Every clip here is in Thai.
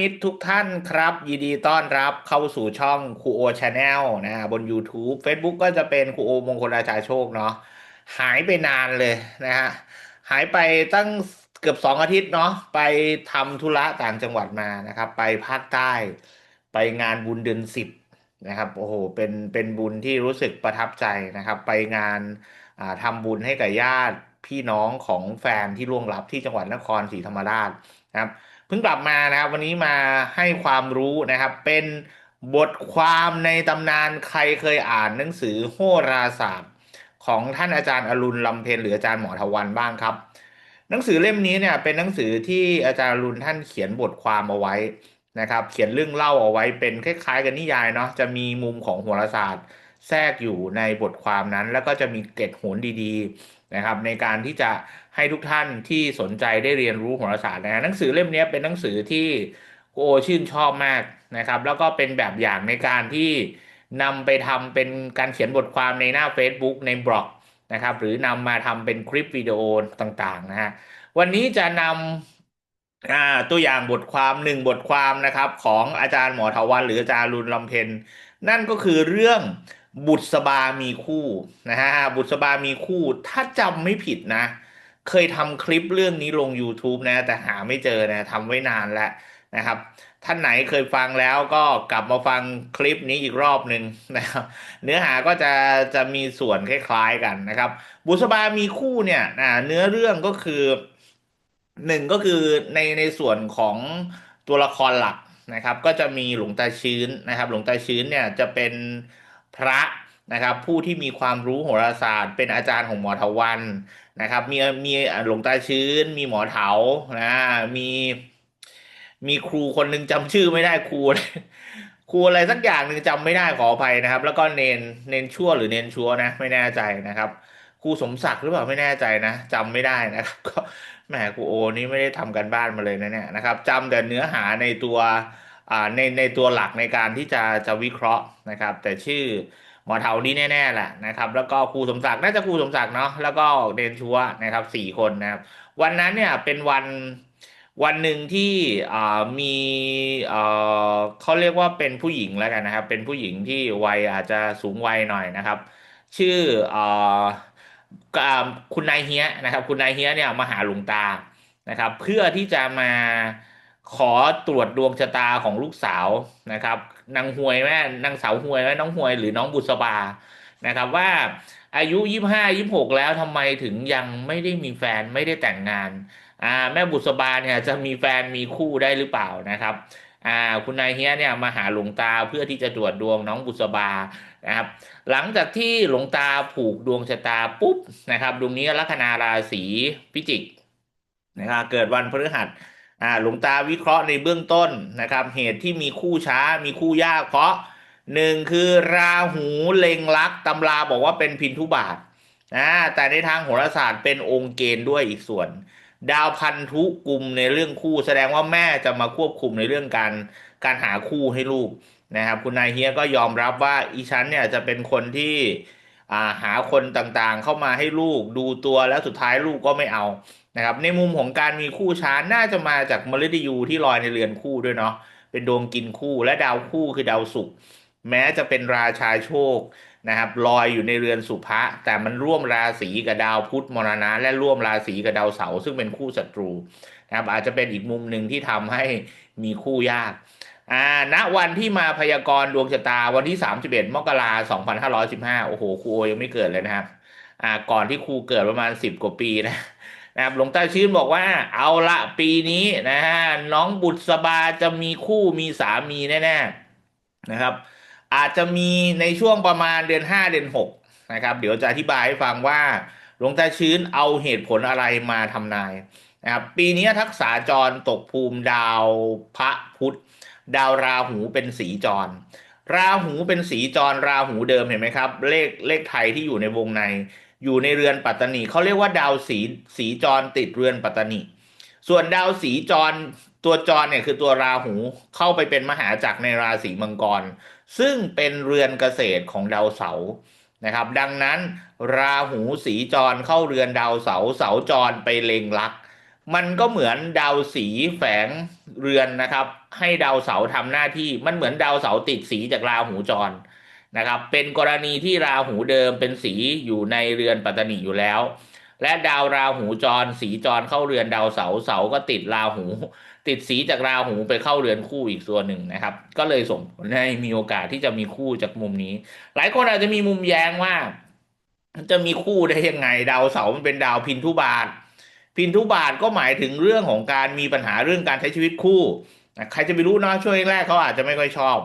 มิตรทุกท่านครับ ยินดีต้อนรับเข้าสู่ช่องครูโอชาแนลนะ บน YouTube Facebook ก็จะเป็นครูโอมงคลอาจารโชคเนาะหายไปนานเลยนะฮะหายไปตั้งเกือบสองอาทิตย์เนาะไปทำธุระต่างจังหวัดมานะครับ ไปภาคใต้ไปงานบุญเดือนสิบนะครับโอ้โหเป็นเป็นบุญที่รู้สึกประทับใจนะครับ ไปงานาทำบุญให้กับญาติพี่น้องของแฟนที่ล่วงลับที่จังหวัดนครศรีธรรมราชนะครับ พิ่งกลับมานะครับวันนี้มาให้ความรู้นะครับ เป็นบทความในตำนานใครเคยอ่านหนังสือโหราศาสตร์ของท่านอาจารย์อรุณลำเพ็ญหรืออาจารย์หมอทวันบ้างครับ หนังสือเล่มนี้เนี่ยเป็นหนังสือที่อาจารย์อรุณท่านเขียนบทความเอาไว้นะครับ เขียนเรื่องเล่าเอาไว้เป็นคล้าย ๆ กับนิยายเนาะจะมีมุมของโหราศาสตร์ แทรกอยู่ในบทความนั้น แล้วก็จะมีเกร็ดโหนดีๆ นะครับในการที่จะให้ทุกท่านที่สนใจได้เรียนรู้โหราศาสตร์นะฮะหนังสือเล่มนี้เป็นหนังสือที่โอชื่นชอบมากนะครับ แล้วก็เป็นแบบอย่างในการที่นำไปทำเป็นการเขียนบทความในหน้า Facebook ในบล็อกนะครับ หรือนำมาทำเป็นคลิปวิดีโอต่างๆนะฮะวันนี้จะนำตัวอย่างบทความหนึ่งบทความนะครับ ของอาจารย์หมอทวันหรืออาจารย์รุนลำเพ็ญนั่นก็คือเรื่อง บุษบามีคู่นะฮะบุษบามีคู่ ถ้าจำไม่ผิดนะ เคยทำคลิปเรื่องนี้ลง YouTube นะ แต่หาไม่เจอนะทำไว้นานแล้วนะครับ ท่านไหนเคยฟังแล้วก็กลับมาฟังคลิปนี้อีกรอบหนึ่งนะครับ เนื้อหาก็จะจะมีส่วนคล้ายๆกันนะครับ บุษบามีคู่เนี่ยเนื้อเรื่องก็คือหนึ่งก็คือในในส่วนของตัวละครหลักนะครับ ก็จะมีหลวงตาชื้นนะครับ หลวงตาชื้นเนี่ยจะเป็น พระนะครับ ผู้ที่มีความรู้โหราศาสตร์ เป็นอาจารย์ของหมอทวันนะครับมีมีหลวงตาชื้น มีหมอเถานะมีมีครูคนหนึ่งจำชื่อไม่ได้ครูครูอะไรสักอย่างหนึ่งจำไม่ได้ขออภัยนะครับ แล้วก็เนนเนนชั่วหรือเนนชัวนะ ไม่แน่ใจนะครับครูสมศักดิ์หรือเปล่าไม่แน่ใจนะจำไม่ได้นะครับก็แหมครูโอนี่ไม่ได้ทำกันบ้านมาเลยนะเนี่ยนะครับจำแต่เนื้อหาในตัว ในในตัวหลักในการที่จะจะวิเคราะห์นะครับ แต่ชื่อหมอเทานี่แน่ๆแหละนะครับ แล้วก็ครูสมศักดิ์น่าจะครูสมศักดิ์เนาะแล้วก็เดนชัวนะครับสี่คนนะครับวันนั้นเนี่ยเป็นวันวันหนึ่งที่มีเขาเรียกว่าเป็นผู้หญิงแล้วกันนะครับ เป็นผู้หญิงที่วัยอาจจะสูงวัยหน่อยนะครับ ชื่อคุณนายเฮียนะครับ คุณนายเฮียเนี่ยมาหาหลวงตานะครับ เพื่อที่จะมา ขอตรวจดวงชะตาของลูกสาวนะครับนางหวยแม่นางสาวหวยแม่น้องหวยหรือน้องบุษบานะครับว่าอายุยี่ห้ายี่หกแล้วทำไมถึงยังไม่ได้มีแฟนไม่ได้แต่งงานอ่าแม่บุษบาเนี่ยจะมีแฟนมีคู่ได้หรือเปล่านะครับอ่าคุณนายเฮียเนี่ยมาหาหลวงตาเพื่อที่จะตรวจดวงน้องบุษบานะครับหลังจากที่หลวงตาผูกดวงชะตาปุ๊บนะครับดวงนี้ลัคนาราศีพิจิกนะครับเกิดวันพฤหัส อ่าหลวงตาวิเคราะห์ในเบื้องต้นนะครับ เหตุที่มีคู่ช้ามีคู่ยากเพราะหนึ่งคือราหูเล็งลักตำราบอกว่าเป็นพินทุบาทนะแต่ในทางโหราศาสตร์เป็นองค์เกณฑ์ด้วยอีกส่วน ดาวพันธุกลุ่มในเรื่องคู่ แสดงว่าแม่จะมาควบคุมในเรื่องการการหาคู่ให้ลูกนะครับ คุณนายเฮียก็ยอมรับว่าอีฉันเนี่ยจะเป็นคนที่หาคนต่างๆเข้ามาให้ลูกดูตัวแล้วสุดท้ายลูกก็ไม่เอา นะครับในมุมของการมีคู่ช้าน่าจะมาจากมฤตยูที่ลอยในเรือนคู่ด้วยเนาะเป็นดวงกินคู่และดาวคู่คือดาวศุกร์แม้จะเป็นราชาโชคนะครับลอยอยู่ในเรือนสุภะแต่มันร่วมราศีกับดาวพุธมรณะ และร่วมราศีกับดาวเสาร์ซึ่งเป็นคู่ศัตรูนะครับอาจจะเป็นอีกมุมหนึ่งที่ทำให้มีคู่ยากอ่าณวันที่มาพยากรณ์ดวงชะตาวันที่ 31 มกราคม2515 โอ้โหครูยังไม่เกิดเลยนะครับอ่าก่อนที่ครูเกิดประมาณ 10 กว่าปีนะ นะครับหลวงตาชื้นบอกว่า เอาละปีนี้นะฮะน้องบุตรสบาจะมีคู่มีสามีแน่ๆนะครับ อาจจะมีในช่วงประมาณเดือนห้าเดือนหกนะครับ เดี๋ยวจะอธิบายให้ฟังว่าหลวงตาชื้นเอาเหตุผลอะไรมาทำนายนะครับปีนี้ทักษาจรตกภูมิดาวพระพุธดาวราหูเป็นสีจร ราหูเป็นสีจรราหูเดิมเห็นไหมครับ เลขเลขไทยที่อยู่ในวงใน อยู่ในเรือนปัตตานีเขาเรียกว่าดาวสีสีจรติดเรือนปัตตานี ส่วนดาวสีจรตัวจรเนี่ยคือตัวราหูเข้าไปเป็นมหาจักรในราศีมังกร ซึ่งเป็นเรือนเกษตรของดาวเสาร์นะครับ ดังนั้นราหูสีจรเข้าเรือนดาวเสาร์เสาจรไปเล็งลัก มันก็เหมือนดาวสีแฝงเรือนนะครับ ให้ดาวเสาร์ทำหน้าที่มันเหมือนดาวเสาร์ติดสีจากราหูจร นะครับ เป็นกรณีที่ราหูเดิมเป็นสีอยู่ในเรือนปัตตนิอยู่แล้ว และดาวราหูจรสีจรเข้าเรือนดาวเสาร์เสาก็ติดราหู ติดสีจากราหูไปเข้าเรือนคู่อีกส่วนหนึ่งนะครับ ก็เลยส่งผลให้มีโอกาสที่จะมีคู่จากมุมนี้ หลายคนอาจจะมีมุมแย้งว่าจะมีคู่ได้ยังไง ดาวเสามันเป็นดาวพินทุบาท พินทุบาทก็หมายถึงเรื่องของการมีปัญหาเรื่องการใช้ชีวิตคู่ ใครจะไปรู้เนาะช่วงแรกเขาอาจจะไม่ค่อยชอบ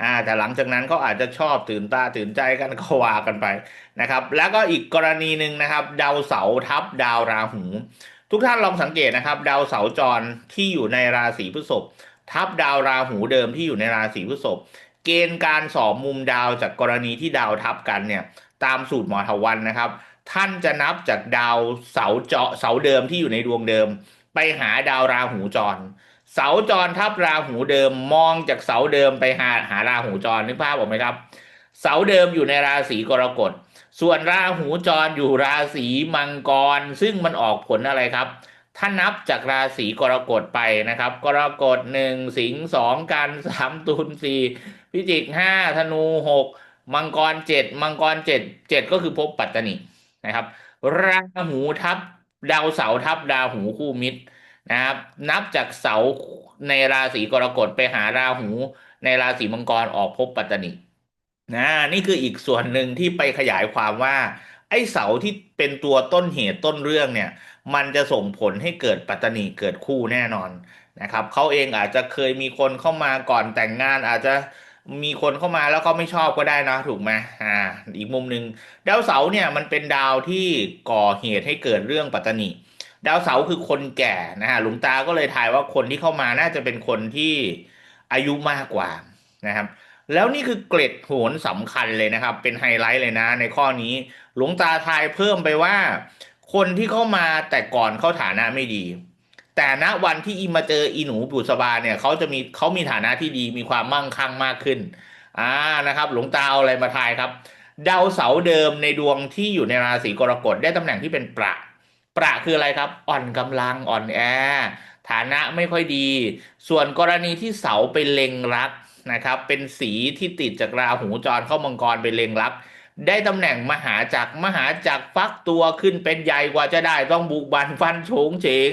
อ่าแต่หลังจากนั้นเขาอาจจะชอบตื่นตาตื่นใจกันก็ว่ากันไปนะครับ แล้วก็อีกกรณีหนึ่งนะครับ ดาวเสาร์ทับดาวราหู ทุกท่านลองสังเกตนะครับ ดาวเสาร์จรที่อยู่ในราศีพฤษภทับดาวราหูเดิมที่อยู่ในราศีพฤษภเกณฑ์การสอบมุมดาวจากกรณีที่ดาวทับกันเนี่ยตามสูตรหมอทวันนะครับ ท่านจะนับจากดาวเสาเจาะเสาเดิมที่อยู่ในดวงเดิม ไปหาดาวราหูจร เสาจรทับราหูเดิมมองจากเสาเดิมไปหาหาราหูจรนึกภาพออกไหมครับ เสาเดิมอยู่ในราศีกรกฎส่วนราหูจรอยู่ราศีมังกร ซึ่งมันออกผลอะไรครับ ถ้านับจากราศีกรกฎไปนะครับ กรกฎหนึ่งสิงสองกันสามตุลสี่พิจิกห้าธนูหกมังกรเจ็ดมังกรเจ็ดเจ็ดก็คือภพปัตตนินะครับ ราหูทับดาวเสาทับดาวหูคู่มิตร นะครับ นับจากเสาในราศีกรกฎไปหาราหู ในราศีมังกรออกภพปัตตนินะนี่คืออีกส่วนหนึ่งที่ไปขยายความว่า ไอ้เสาที่เป็นตัวต้นเหตุต้นเรื่องเนี่ย มันจะส่งผลให้เกิดปัตตนิเกิดคู่แน่นอนนะครับเขาเองอาจจะเคยมีคนเข้ามาก่อนแต่งงานอาจจะมีคนเข้ามาแล้วเขาไม่ชอบก็ได้นะถูกไหมอ่า อีกมุมหนึ่งดาวเสาเนี่ยมันเป็นดาวที่ก่อเหตุให้เกิดเรื่องปัตตนิ ดาวเสาร์คือคนแก่นะฮะหลวงตาก็เลยทายว่าคนที่เข้ามาน่าจะเป็นคนที่อายุมากกว่านะครับ แล้วนี่คือเกร็ดโหนสำคัญเลยนะครับ เป็นไฮไลท์เลยนะ ในข้อนี้หลวงตาทายเพิ่มไปว่า คนที่เข้ามาแต่ก่อนเขาฐานะไม่ดี แต่ณวันที่อีมาเจออีหนูบุษบาเนี่ยเขาจะมีเขามีฐานะที่ดีมีความมั่งคั่งมากขึ้นอ่านะครับ หลวงตาเอาอะไรมาทายครับดาวเสาเดิมในดวงที่อยู่ในราศีกรกฎได้ตำแหน่งที่เป็นประ ประคืออะไรครับ อ่อนกำลังอ่อนแอ ฐานะไม่ค่อยดี ส่วนกรณีที่เสาไปเล็งรักนะครับ เป็นสีที่ติดจากราหูจรเข้ามังกรไปเล็งรัก ได้ตำแหน่งมหาจักรมหาจักรฟักตัวขึ้นเป็นใหญ่กว่าจะได้ต้องบุกบันฟันโฉงเฉง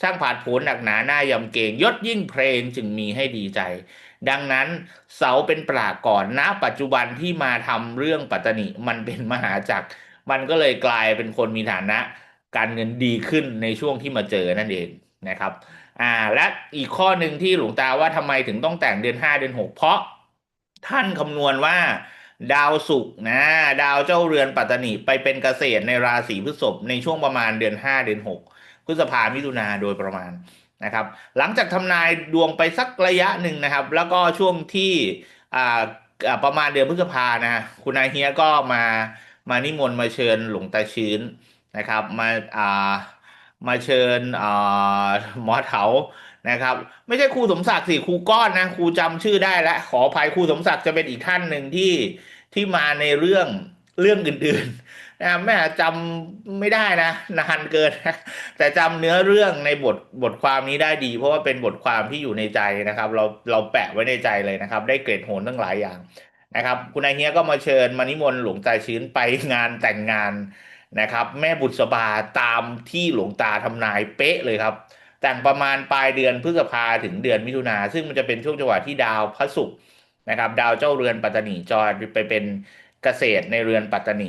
ช่างผาดผนหนักหนาหน้ายำเก่งยศยิ่งเพลงจึงมีให้ดีใจ ดังนั้นเสาเป็นปรากก่อนณปัจจุบันที่มาทำเรื่องปัตตนิมันเป็นมหาจักร มันก็เลยกลายเป็นคนมีฐานะ การเงินดีขึ้นในช่วงที่มาเจอนั่นเองนะครับอ่าและอีกข้อหนึ่งที่หลวงตาว่าทำไมถึงต้องแต่งเดือนห้าเดือนหกเพราะท่านคำนวณว่าดาวศุกร์นะ ดาวเจ้าเรือนปัตตานิไปเป็นเกษตรในราศีพฤษภในช่วงประมาณเดือนห้าเดือนหกพฤษภามิถุนาโดยประมาณนะครับ หลังจากทำนายดวงไปสักระยะหนึ่งนะครับ แล้วก็ช่วงที่อ่าอ่าประมาณเดือนพฤษภานะ คุณนายเฮียก็มามานิมนต์มาเชิญหลวงตาชื้น นะครับมาอ่ามาเชิญอ่าหมอเถานะครับ ไม่ใช่ครูสมศักดิ์สิครูก้อนนะครูจำชื่อได้แล้วขออภัยครูสมศักดิ์จะเป็นอีกท่านหนึ่งที่ที่มาในเรื่องเรื่องอื่นๆนะแม่จำไม่ได้นะนานเกินแต่จำเนื้อเรื่องในบทบทความนี้ได้ดี เพราะว่าเป็นบทความที่อยู่ในใจนะครับ เราเราแปะไว้ในใจเลยนะครับ ได้เกรดโหนทั้งหลายอย่างนะครับ คุณนายเฮียก็มาเชิญมานิมนต์หลวงตาชื้นไปงานแต่งงาน นะครับ แม่บุษบาตามที่หลวงตาทำนายเป๊ะเลยครับ แต่งประมาณปลายเดือนพฤษภาถึงเดือนมิถุนาซึ่งมันจะเป็นช่วงจังหวะที่ดาวพระศุกร์นะครับ ดาวเจ้าเรือนปัตตานีจรไปเป็นเกษตรในเรือนปัตตานี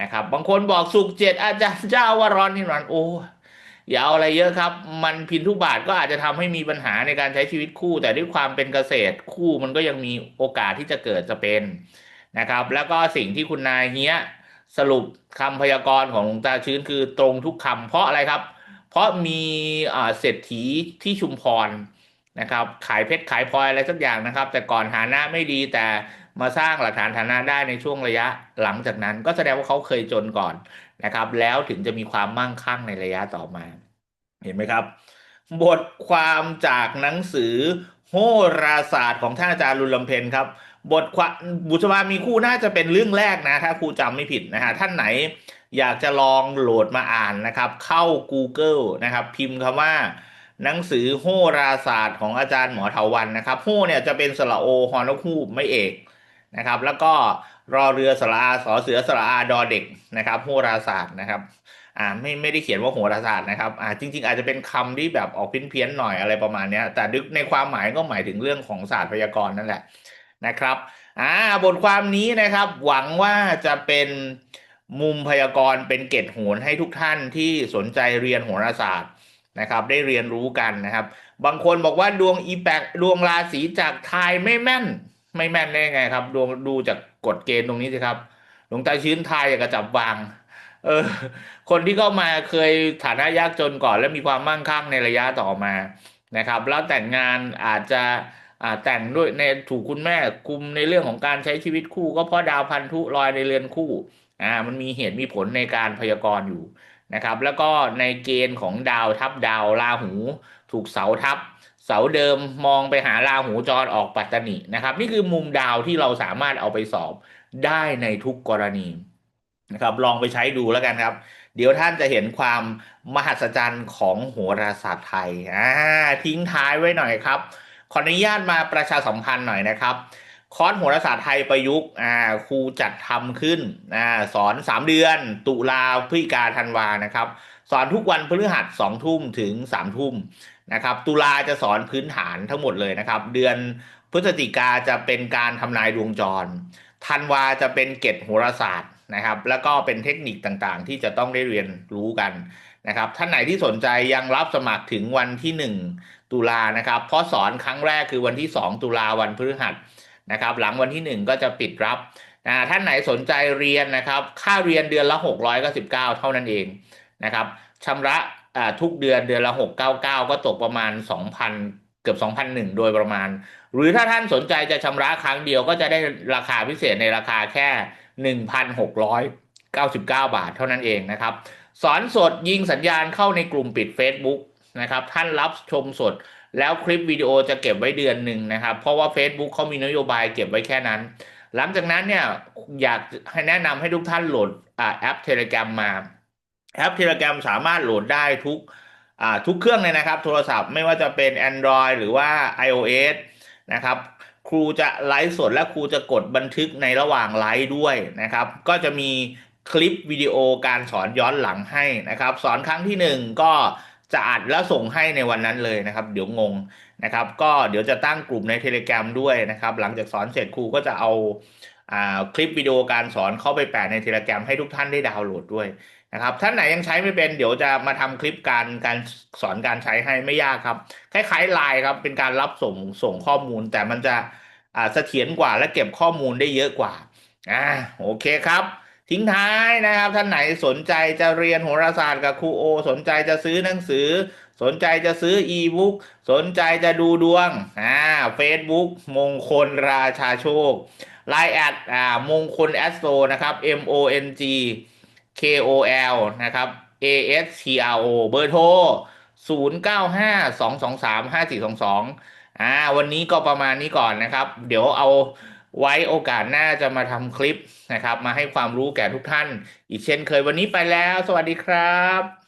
นะครับ บางคนบอกสุกร์เจ็ดอาจารย์เจ้าวรอนนี่หนอนโอ้อย่าเอาอะไรเยอะครับ มันพินทุบาทก็อาจจะทำให้มีปัญหาในการใช้ชีวิตคู่ แต่ด้วยความเป็นเกษตรคู่มันก็ยังมีโอกาสที่จะเกิดจะเป็นนะครับ แล้วก็สิ่งที่คุณนายเฮีย สรุปคำพยากรณ์ของหลวงตาชื้นคือตรงทุกคำเพราะอะไรครับ เพราะมีเศรษฐีที่ชุมพรนะครับ ขายเพชรขายพลอยอะไรสักอย่างนะครับ แต่ก่อนฐานะไม่ดีแต่มาสร้างหลักฐานฐานะได้ในช่วงระยะหลังจากนั้น ก็แสดงว่าเขาเคยจนก่อนนะครับ แล้วถึงจะมีความมั่งคั่งในระยะต่อมา เห็นไหมครับ บทความจากหนังสือโหราศาสตร์ของท่านอาจารย์รุลลำเพนครับ บทความบุษบามีคู่น่าจะเป็นเรื่องแรกนะถ้าครูจำไม่ผิดนะฮะท่านไหนอยากจะลองโหลดมาอ่านนะครับ เข้า Google นะครับ พิมพ์คำว่า หนังสือโหราศาสตร์ของอาจารย์หมอเถาวันนะครับโหเนี่ยจะเป็นสระโอฮอนกฮูกไม่เอกนะครับ แล้วก็รอเรือสระอาสอเสือสระอาดอเด็กนะครับโหราศาสตร์นะครับอ่าไม่ไม่ได้เขียนว่าโหราศาสตร์นะครับอ่าจริง ๆ อาจจะเป็นคำที่แบบออกเพี้ยนๆหน่อยอะไรประมาณเนี้ยแต่ดึกในความหมายก็หมายถึงเรื่องของศาสตร์พยากรณ์นั่นแหละ นะครับอ่าบทความนี้นะครับ หวังว่าจะเป็นมุมพยากรณ์เป็นเกร็ดโหนให้ทุกท่านที่สนใจเรียนโหราศาสตร์นะครับ ได้เรียนรู้กันนะครับ บางคนบอกว่าดวงอีแปกดวงราศีจากทายไม่แม่น ไม่แม่นได้ไงครับ ดวงดูจากกฎเกณฑ์ตรงนี้สิครับหลวงตาชื้นทายอย่ากระจับวางเออคนที่เข้ามาเคยฐานะยากจนก่อนแล้วมีความมั่งคั่งในระยะต่อมานะครับ แล้วแต่งงานอาจจะ อ่าแต่งด้วยในถูกคุณแม่คุมในเรื่องของการใช้ชีวิตคู่ ก็เพราะดาวพันธุลอยในเรือนคู่อ่ามันมีเหตุมีผลในการพยากรณ์อยู่นะครับ แล้วก็ในเกณฑ์ของดาวทับดาวราหู ถูกเสาทับ เสาเดิมมองไปหาราหูจรออกปัตตนินะครับ นี่คือมุมดาวที่เราสามารถเอาไปสอบได้ในทุกกรณีนะครับ ลองไปใช้ดูแล้วกันครับ เดี๋ยวท่านจะเห็นความมหัศจรรย์ของโหราศาสตร์ไทยอ่าทิ้งท้ายไว้หน่อยครับ ขออนุญาตมาประชาสัมพันธ์หน่อยนะครับ คอร์สโหราศาสตร์ไทยประยุกต์อ่าครูจัดทำขึ้นอ่าสอนสามเดือน ตุลาพฤศจิกาธันวานะครับ สอนทุกวันพฤหัสสองทุ่มถึงสามทุ่มนะครับ ตุลาจะสอนพื้นฐานทั้งหมดเลยนะครับ เดือนพฤศจิกาจะเป็นการทำนายดวงจรธันวาจะเป็นเกตโหราศาสตร์นะครับ แล้วก็เป็นเทคนิคต่างๆ ที่จะต้องได้เรียนรู้กัน นะครับท่านไหนที่สนใจยังรับสมัครถึงวันที่ 1 ตุลานะครับเพราะสอนครั้งแรกคือวันที่ 2 ตุลาวันพฤหัสนะครับหลังวันที่ 1 ก็จะปิดรับนะท่านไหนสนใจเรียนนะครับ ค่าเรียนเดือนละ 699 เท่านั้นเองนะครับชำระทุกเดือนเดือนละ 699 ก็ตกประมาณ 2,000 เกือบ 2,001 โดยประมาณ หรือถ้าท่านสนใจจะชำระครั้งเดียวก็จะได้ราคาพิเศษในราคาแค่ 1,699 บาทเท่านั้นเองนะครับ สอนสดยิงสัญญาณเข้าในกลุ่มปิด Facebook นะครับ ท่านรับชมสด แล้วคลิปวิดีโอจะเก็บไว้เดือนหนึ่งนะครับ เพราะว่า Facebook เขามีนโยบายเก็บไว้แค่นั้น หลังจากนั้นเนี่ยอยากให้แนะนำให้ทุกท่านโหลดอแอป Telegram มา แอป Telegram สามารถโหลดได้ทุกทุกเครื่องเลยนะครับ โทรศัพท์ไม่ว่าจะเป็น Android หรือว่า iOS นะครับครูจะไลฟ์สดและครูจะกดบันทึกในระหว่างไลฟ์ด้วยนะครับ ก็จะมี คลิปวิดีโอการสอนย้อนหลังให้นะครับ สอนครั้งที่หนึ่งก็จะอัดแล้วส่งให้ในวันนั้นเลยนะครับ เดี๋ยวงงนะครับ ก็เดี๋ยวจะตั้งกลุ่มใน Telegram ด้วยนะครับ หลังจากสอนเสร็จครูก็จะเอาอาคลิปวิดีโอการสอนเข้าไปแปะใน Telegram ให้ทุกท่านได้ดาวน์โหลดด้วยนะครับท่านไหนยังใช้ไม่เป็นเดี๋ยวจะมาทำคลิปการการสอนการใช้ให้ไม่ยากครับ คล้ายๆไลน์ครับเป็นการรับส่งส่งข้อมูล แต่มันจะเสถียรกว่าและเก็บข้อมูลได้เยอะกว่าอ่าโอเคครับ ทิ้งท้ายนะครับ ท่านไหนสนใจจะเรียนโหราศาสตร์กับครูโอ สนใจจะซื้อหนังสือ สนใจจะซื้ออีบุ๊กสนใจจะดูดวงอ่าเฟซบุ๊กมงคลราชาโชคไลน์แอดอ่ามงคลแอสโตนะครับ M O N G K O L นะครับ A S T R O เบอร์โทร 0 9 5 2 2 3 5 4 2 2อ่าวันนี้ก็ประมาณนี้ก่อนนะครับ เดี๋ยวเอา ไว้โอกาสหน้าจะมาทำคลิปนะครับ มาให้ความรู้แก่ทุกท่าน อีกเช่นเคยวันนี้ไปแล้ว สวัสดีครับ